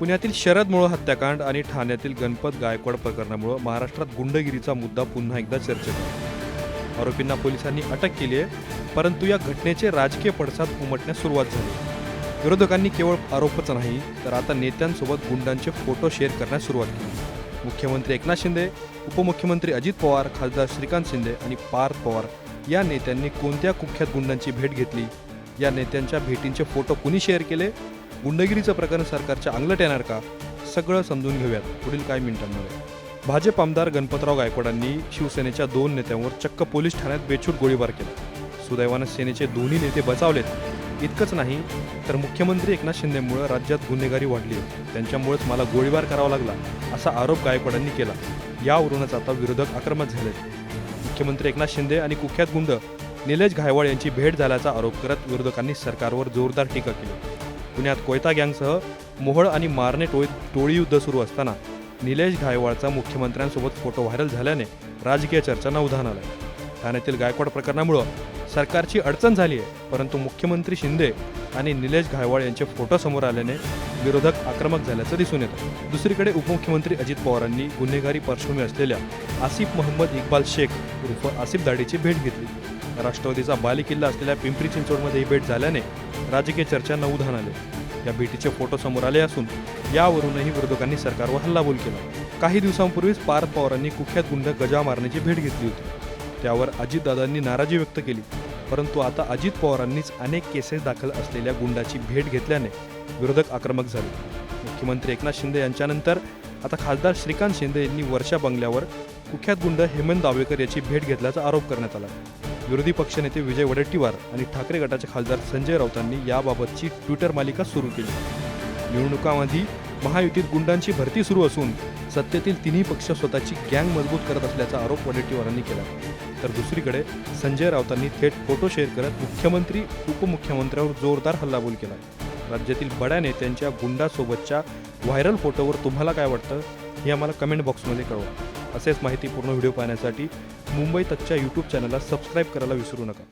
पुण्यातील शरद मोळ हत्याकांड आणि ठाण्यातील गणपत गायकवाड प्रकरणामुळे महाराष्ट्रात गुंडगिरीचा मुद्दा पुन्हा एकदा चर्चेत आहे आरोपींना पोलिसांनी अटक केली आहे परंतु या घटनेचे राजकीय पडसाद उमटण्यास सुरुवात झाली. विरोधकांनी केवळ आरोपच नाही तर आता नेत्यांसोबत गुंडांचे फोटो शेअर करण्यास सुरुवात केली. मुख्यमंत्री एकनाथ शिंदे उपमुख्यमंत्री अजित पवार खासदार श्रीकांत शिंदे आणि पार्थ पवार या नेत्यांनी कोणत्या कुख्यात गुंडांची भेट घेतली? या नेत्यांच्या भेटींचे फोटो कुणी शेअर केले? गुंडगिरीचं प्रकरण सरकारच्या अंगलट येणार का? सगळं समजून घेऊयात पुढील काही मिनिटांमध्ये. भाजप आमदार गणपतराव गायकवाडांनी शिवसेनेच्या दोन नेत्यांवर चक्क पोलीस ठाण्यात बेछूट गोळीबार केला. सुदैवानं सेनेचे दोन्ही नेते बचावलेत. इतकंच नाही तर मुख्यमंत्री एकनाथ शिंदेमुळं राज्यात गुन्हेगारी वाढली. त्यांच्यामुळेच मला गोळीबार करावा लागला असा आरोप गायकवाडांनी केला. यावरूनच आता विरोधक आक्रमक झालेत. मुख्यमंत्री एकनाथ शिंदे आणि कुख्यात गुंड निलेश घायवाळ यांची भेट झाल्याचा आरोप करत विरोधकांनी सरकारवर जोरदार टीका केली. पुण्यात कोयता गँगसह मोहळ आणि मारणे टोळी टोळी युद्ध सुरू असताना निलेश घायवाळचा मुख्यमंत्र्यांसोबत फोटो व्हायरल झाल्याने राजकीय चर्चांना उधाण आलं ठाण्यातील गायकवाड प्रकरणामुळं सरकारची अडचण झाली आहे परंतु मुख्यमंत्री शिंदे आणि निलेश घायवाळ यांचे फोटो समोर आल्याने विरोधक आक्रमक झाल्याचं दिसून येतं. दुसरीकडे उपमुख्यमंत्री अजित पवारांनी गुन्हेगारी पार्श्वभूमी असलेल्या आसिफ मोहम्मद इक्बाल शेख उर्फ आसिफ दाडीची भेट घेतली. राष्ट्रवादीचा बालेकिल्ला असलेल्या पिंपरी चिंचवडमध्ये ही भेट झाल्याने राजकीय चर्चांना उधाण आले. या भेटीचे फोटो समोर आले असून यावरूनही विरोधकांनी सरकारवर हल्लाबोल केला. काही दिवसांपूर्वीच पार्थ पवारांनी कुख्यात गुंड गजा मारण्याची भेट घेतली होती. त्यावर अजितदादांनी नाराजी व्यक्त केली. परंतु आता अजित पवारांनीच अनेक केसेस दाखल असलेल्या गुंडाची भेट घेतल्याने विरोधक आक्रमक झाले. मुख्यमंत्री एकनाथ शिंदे यांच्यानंतर आता खासदार श्रीकांत शिंदे यांनी वर्षा बंगल्यावर कुख्यात गुंड हेमंत दावेकर याची भेट घेतल्याचा आरोप करण्यात आला. विरोधी पक्षनेते विजय वडेट्टीवार आणि ठाकरे गटाचे खासदार संजय राऊतांनी याबाबतची ट्विटर मालिका सुरू केली. निवडणुकांमध्ये महायुतीत गुंडांची भरती सुरू असून सत्तेतील तिन्ही पक्ष स्वतःची गँग मजबूत करत असल्याचा आरोप वडेट्टीवारांनी केला. तर दुसरीकडे संजय राऊतांनी थेट फोटो शेअर करत मुख्यमंत्री उपमुख्यमंत्र्यांवर जोरदार हल्लाबोल केला. राज्यातील बड्या नेत्यांच्या गुंडासोबतच्या व्हायरल फोटोवर तुम्हाला काय वाटतं हे आम्हाला कमेंट बॉक्समध्ये कळवा. असेच माहितीपूर्ण व्हिडिओ पाहण्यासाठी मुंबई तकच्या यूट्यूब चॅनलला सबस्क्राईब करायला विसरू नका.